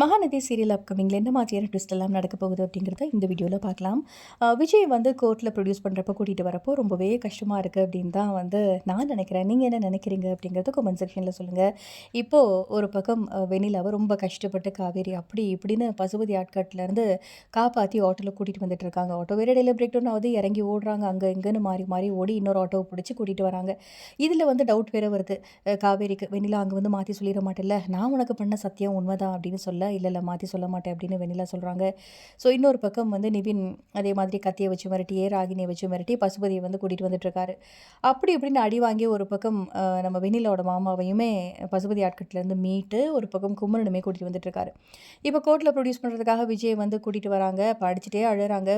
Mahanadi serial அப்கமிங்கில் என்ன மாதிரியான twist எல்லாம் நடக்க போகுது அப்படிங்கிறத இந்த வீடியோவில் பார்க்கலாம். விஜய் வந்து கோர்ட்டில் ப்ரொடியூஸ் பண்ணுறப்போ கூட்டிகிட்டு வரப்போ ரொம்பவே கஷ்டமாக இருக்குது அப்படின்னு தான் வந்து நான் நினைக்கிறேன். நீங்கள் என்ன நினைக்கிறீங்க அப்படிங்கிறத கமெண்ட் செக்ஷனில் சொல்லுங்கள் இப்போது ஒரு பக்கம் வெண்ணிலாவை ரொம்ப கஷ்டப்பட்டு காவேரி அப்படி இப்படின்னு பசுபதி ஆட்காட்டிலேருந்து காப்பாற்றி ஆட்டோவில் கூட்டிகிட்டு வந்துட்டு இருக்காங்க. ஆட்டோ வேறு இடையில பிரேக் டவுன் ஆகுது. இறங்கி ஓடுறாங்க. அங்கே இங்கேன்னு மாறி மாறி ஓடி இன்னொரு ஆட்டோவை பிடிச்சி கூட்டிகிட்டு வராங்க. இதில் வந்து டவுட் வேறு வருது. காவேரிக்கு வெண்ணிலா அங்கே வந்து மாற்றி சொல்லிட மாட்டேல்ல. நான் உனக்கு பண்ண சத்தியம் உண்மைதான் அப்படின்னு சொல்ல இல்லை இல்லை மாற்றி சொல்ல மாட்டேன் அப்படின்னு வெண்ணிலா சொல்கிறாங்க ஸோ இன்னொரு பக்கம் வந்து நிவின் அதே மாதிரி கத்தியை வச்சு மிரட்டி ஏ ராகினியை வச்சு மிரட்டி பசுபதியை வந்து கூட்டிகிட்டு வந்துட்டுருக்காரு. அப்படி இப்படின்னு அடி வாங்கி ஒரு பக்கம் நம்ம வெண்ணிலாவோட மாமாவையுமே பசுபதி ஆட்கட்லேருந்து மீட்டு ஒரு பக்கம் குமரனுமே கூட்டிகிட்டு வந்துட்டுருக்காரு. இப்போ கோர்ட்டில் ப்ரொடியூஸ் பண்ணுறதுக்காக விஜய் வந்து கூட்டிகிட்டு வராங்க படிச்சுட்டே அழுகிறாங்க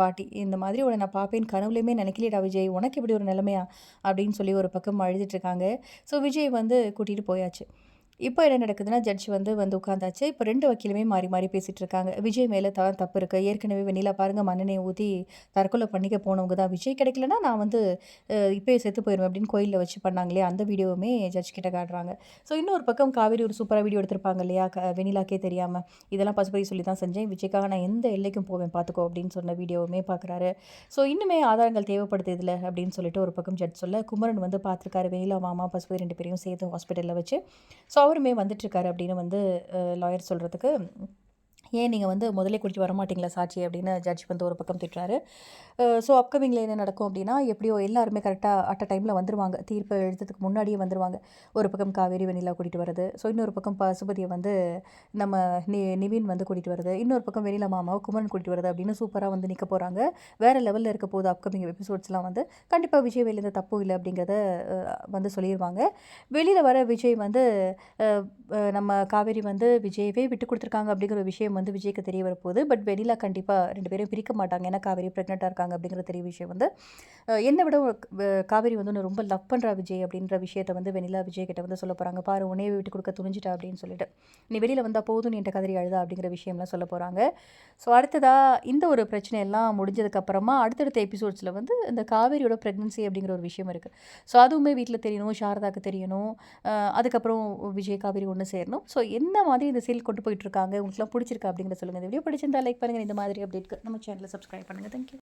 பாட்டி இந்த மாதிரி உன்னை நான் பார்ப்பேன் கனவுலையுமே நினைக்கலடா விஜய் உனக்கு இப்படி ஒரு நிலைமையா? அப்படின்னு சொல்லி ஒரு பக்கம் அழுதுட்டு இருக்காங்க ஸோ விஜய் வந்து கூட்டிகிட்டு போயாச்சு. இப்போ என்ன நடக்குதுன்னா ஜட்ஜ் வந்து வந்து உட்காந்தாச்சு இப்போ ரெண்டு வக்கீலுமே மாறி மாறி பேசிகிட்டு இருக்காங்க விஜய் மேலே தான் தப்பு இருக்குது ஏற்கனவே வெண்ணிலா பாருங்கள் மண்ணெண்ணெய் ஊற்றி தற்கொலை பண்ணிக்க போனவங்க தான். விஜய் கிடைக்கலனா நான் வந்து இப்போயே செத்து போயிடுவேன் அப்படின்னு கோயிலில் வச்சு பண்ணாங்களே அந்த வீடியோவுமே ஜட்ஜ் கிட்ட காட்டுறாங்க. ஸோ இன்னொரு பக்கம் காவேரி ஒரு சூப்பராக வீடியோ எடுத்திருப்பாங்க இல்லையா க- வெண்ணிலாக்கே தெரியாமல் இதெல்லாம் பசுபதி சொல்லி தான் செஞ்சேன். விஜய்க்காக நான் எந்த எல்லைக்கும் போவேன் பார்த்துக்கோ அப்படின்னு சொன்ன வீடியோவுமே பார்க்குறாரு ஸோ இன்னுமே ஆதாரங்கள் தேவைப்படுது இதில் அப்படின்னு சொல்லிட்டு ஒரு பக்கம் ஜட்ஜ் சொல்ல குமரன் வந்து பார்த்துருக்காரு வெண்ணிலா மாமா பசுபதி ரெண்டு பேரையும் சேர்த்து ஹாஸ்பிட்டலில் வச்சு. ஸோ அவருமே வந்துட்டுருக்காரு அப்படின்னு வந்து லாயர் சொல்கிறதுக்கு ஏன் நீங்கள் வந்து முதலே கூட்டிட்டு வர மாட்டீங்களா சாட்சி அப்படின்னு ஜட்ஜ் வந்து ஒரு பக்கம் திட்டுறாரு. ஸோ அப்கமிங்கில் என்ன நடக்கும் அப்படின்னா எப்படியோ எல்லாருமே கரெக்டாக அட் அ டைமில் வந்துருவாங்க. தீர்ப்பு எழுதுறதுக்கு முன்னாடியே வந்துருவாங்க. ஒரு பக்கம் காவேரி வெண்ணிலா கூட்டிகிட்டு வருது ஸோ இன்னொரு பக்கம் பசுபதியை வந்து நம்ம நி நிவின் வந்து கூட்டிகிட்டு வருது இன்னொரு பக்கம் வெண்ணிலா மாமாவை குமரன் கூட்டிகிட்டு வருது அப்படின்னு சூப்பராக வந்து நிற்க போகிறாங்க வேறு லெவலில் இருக்க போகுது அப்கமிங் எபிசோட்ஸ்லாம் வந்து கண்டிப்பாக விஜய் வெளியில் தப்பு இல்லை அப்படிங்கிறத வந்து சொல்லிடுவாங்க வெளியில் வர விஜய் வந்து நம்ம காவேரி வந்து விஜயவே விட்டு கொடுத்துருக்காங்க அப்படிங்கிற ஒரு விஷயம் வந்து வந்து விஜய்க்கு தெரிய வரப்போகுது. பட் வெண்ணிலா கண்டிப்பாக ரெண்டு பேரும் பிரிக்க மாட்டாங்க. ஏன்னா காவேரி ப்ரெக்னெண்ட்டாக இருக்காங்க அப்படிங்கிற தெரிய விஷயம் வந்து என்னை விட காவேரி வந்து உன்னை ரொம்ப லவ் பண்ணுறா விஜய் அப்படின்ற விஷயத்தை வந்து வெண்ணிலா விஜய் கிட்ட வந்து சொல்ல போகிறாங்க பாரு உன்னையே விட்டு கொடுக்க துணிஞ்சிட்டா அப்படின்னு சொல்லிட்டு. நீ வெளியில் வந்தால் போதும் நீ என்கிட்ட கதறி அழுதா அப்படிங்கிற விஷயம்லாம் சொல்ல போகிறாங்க ஸோ அடுத்ததாக இந்த ஒரு பிரச்சனை எல்லாம் முடிஞ்சதுக்கப்புறமா அடுத்தடுத்த எபிசோட்ஸில் வந்து இந்த காவேரியோட ப்ரெக்னன்சி அப்படிங்கிற ஒரு விஷயம் இருக்குது ஸோ அதுவுமே வீட்டில் தெரியணும் சாரதாக்கு தெரியணும். அதுக்கப்புறம் விஜய் காவேரி ஒன்று சேரணும். ஸோ என்ன மாதிரி இந்த சீல் கொண்டு போயிட்டுருக்காங்க உங்களுக்குலாம் பிடிச்சிருக்கா அப்படிங்கிற சொல்லுங்கள் இந்த வீடியோ பிடிச்சிருந்தா லைக் பண்ணுங்கள் இந்த மாதிரி அப்டேட்க்கு நம்ம சேனலை சப்ஸ்கிரைப் பண்ணுங்கள் தேங்க்யூ